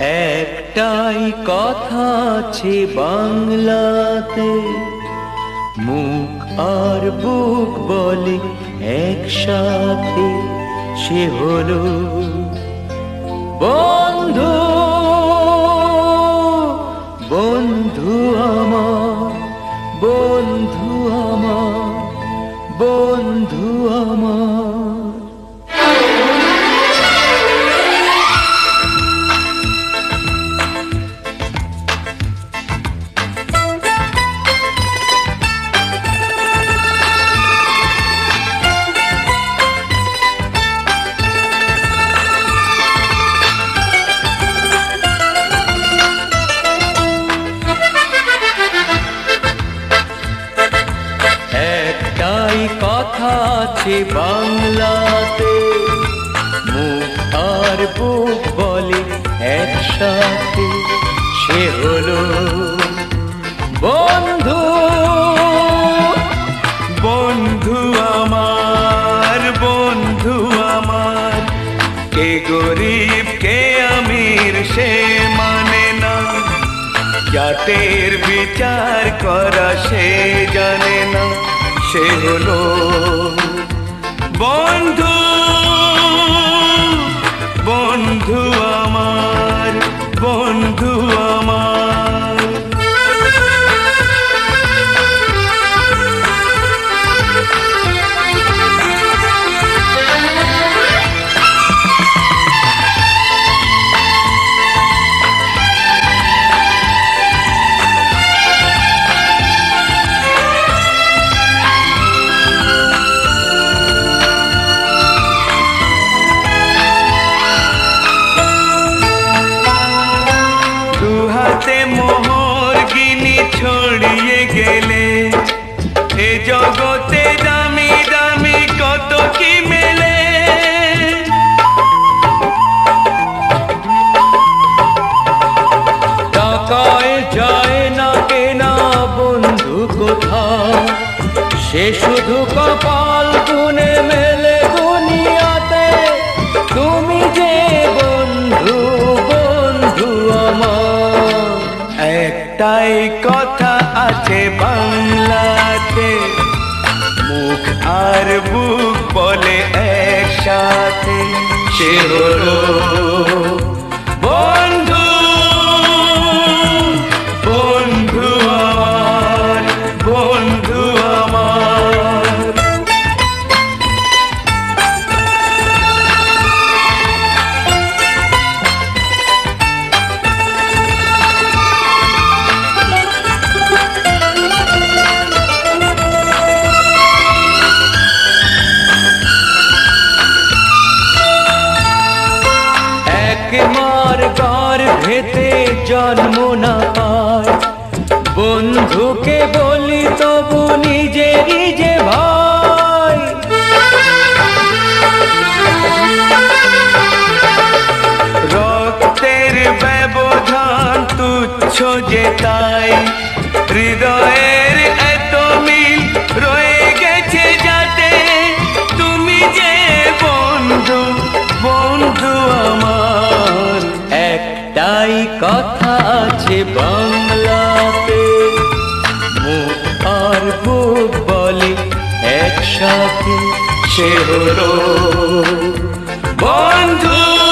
একটাই কথা আছে বাংলাতে। মুখ আর বুক বলে একসাথে, সে হলো বন্ধু। বন্ধু আমার বন্ধু আমার বন্ধু আমার। বাংলাতে মুখ আর বুক বলে একসাথে, সে হলো বন্ধু। বন্ধু আমার বন্ধু আমার। কে গরিব, কে আমির, সে মানে না। জাতের বিচার করা সে জানে না। সে হলো বন্ধু বন্ধু আমার বন্ধু আমার queremos. একটাই কথা আছে বাংলাতে। মুখ আর বুক বলে একসাথে। সে হলো তবু নিজেরই যে ভয়। রক্তের ব্যবধান তুচ্ছ যে তাই হৃদয়ের একসাথে সে হলো বন্ধু।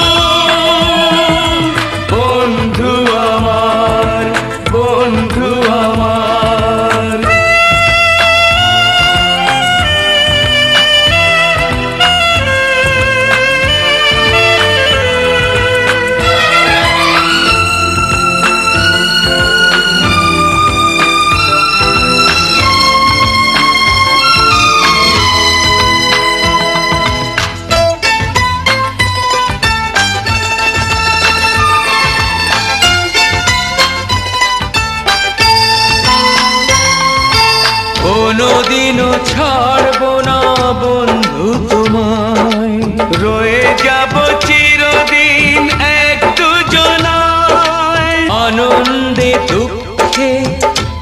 কোনোদিনও ছাড়বো না বন্ধু তোমায়। রয়ে যাব চিরদিন এক দুজনায়। আনন্দে দুঃখে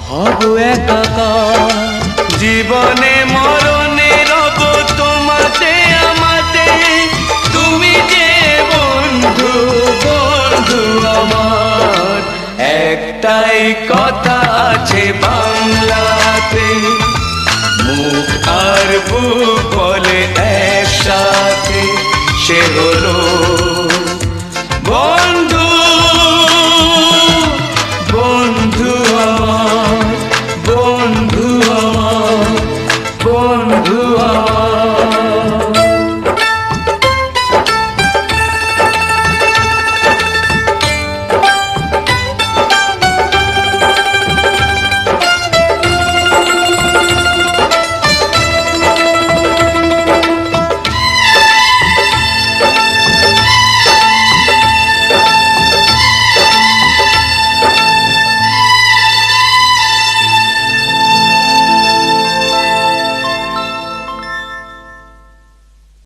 হব একাকার। জীবনে মরণে রব তোমাতে, আমাতে। তুমি যে বন্ধু বন্ধু আমার। একটাই কথা আছে বাংলাতে। মুখ আর বুক বলে একসাথে সে হলো বন্ধু বন্ধু আমার বন্ধু আমার বন্ধু